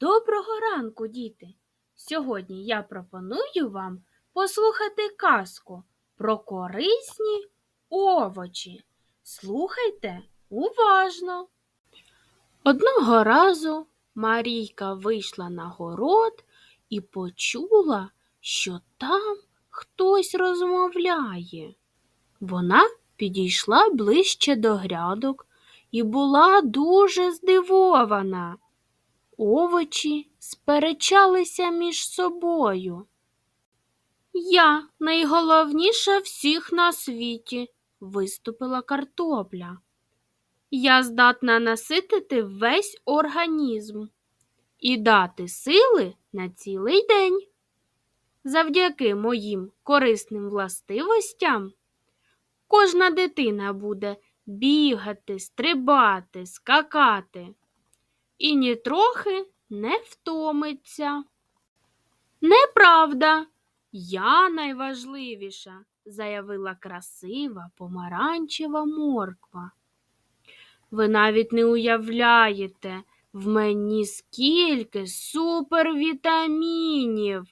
Доброго ранку, діти! Сьогодні я пропоную вам послухати казку про корисні овочі. Слухайте уважно. Одного разу Марійка вийшла на город і почула, що там хтось розмовляє. Вона підійшла ближче до грядок і була дуже здивована. Овочі сперечалися між собою. Я найголовніша всіх на світі, виступила картопля. Я здатна наситити весь організм і дати сили на цілий день. Завдяки моїм корисним властивостям кожна дитина буде бігати, стрибати, скакати і нітрохи не втомиться. Неправда, я найважливіша, заявила красива помаранчева морква. Ви навіть не уявляєте в мені скільки супервітамінів.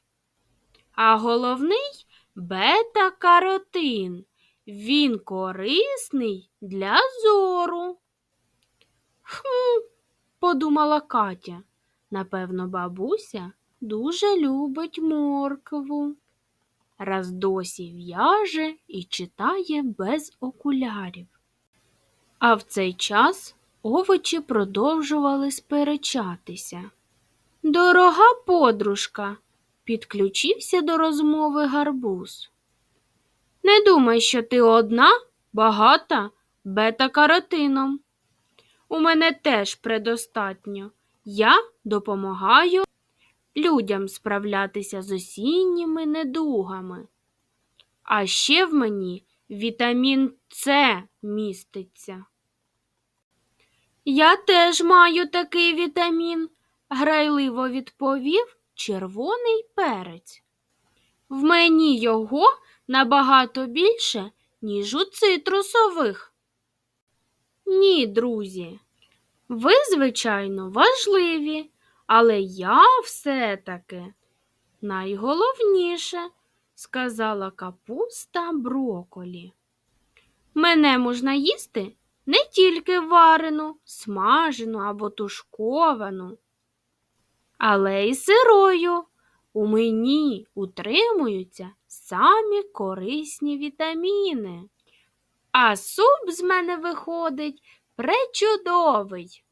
А головний бета-каротин. Він корисний для зору. Хм, подумала Катя. Напевно, бабуся дуже любить моркву. Раз досі в'яже і читає без окулярів. А в цей час овочі продовжували сперечатися. Дорога подружка, підключився до розмови гарбуз. Не думай, що ти одна багата бета-каротином. У мене теж предостатньо. Я допомагаю людям справлятися з осінніми недугами. А ще в мені вітамін С міститься. Я теж маю такий вітамін, грайливо відповів червоний перець. В мені його набагато більше, ніж у цитрусових. Ні, друзі, ви, звичайно, важливі, але я все-таки найголовніше, сказала капуста броколі. Мене можна їсти не тільки варену, смажену або тушковану, але й сирою. У мені утримуються самі корисні вітаміни. А суп з мене виходить пречудовий.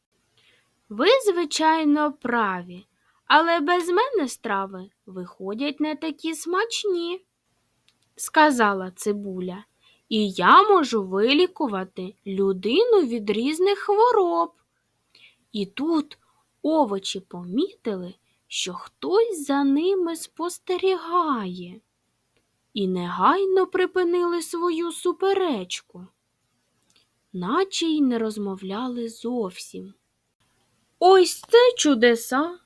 Ви, звичайно, праві, але без мене страви виходять не такі смачні, сказала цибуля, і я можу вилікувати людину від різних хвороб. І тут овочі помітили, що хтось за ними спостерігає, і негайно припинили свою суперечку, наче й не розмовляли зовсім. Ось це чудеса,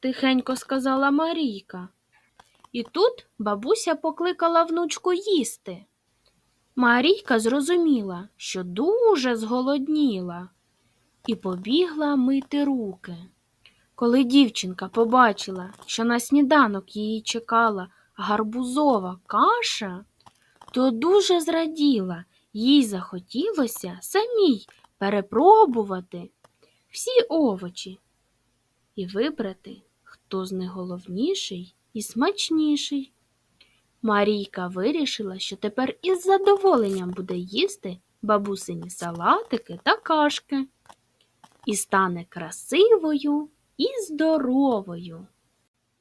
тихенько сказала Марійка. І тут бабуся покликала внучку їсти. Марійка зрозуміла, що дуже зголодніла, і побігла мити руки. Коли дівчинка побачила, що на сніданок її чекала гарбузова каша, то дуже зраділа, їй захотілося самій перепробувати всі овочі і вибрати, хто з них головніший і смачніший. Марійка вирішила, що тепер із задоволенням буде їсти бабусині салатики та кашки і стане красивою і здоровою.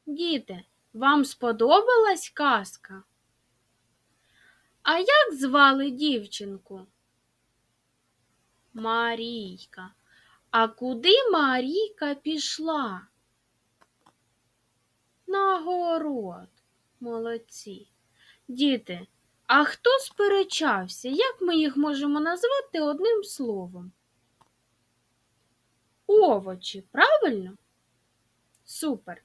Діти, вам сподобалась казка? А як звали дівчинку? Марійка. А куди Марійка пішла? На город. Молодці. Діти, а хто сперечався? Як ми їх можемо назвати одним словом? Овочі, правильно? Супер.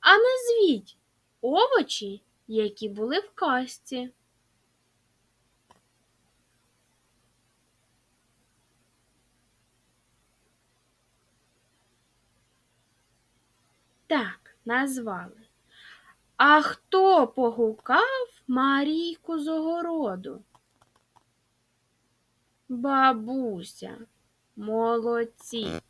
А назвіть овочі, які були в казці. Так, назвали. А хто погукав Марійку з огороду? Бабуся, молодці.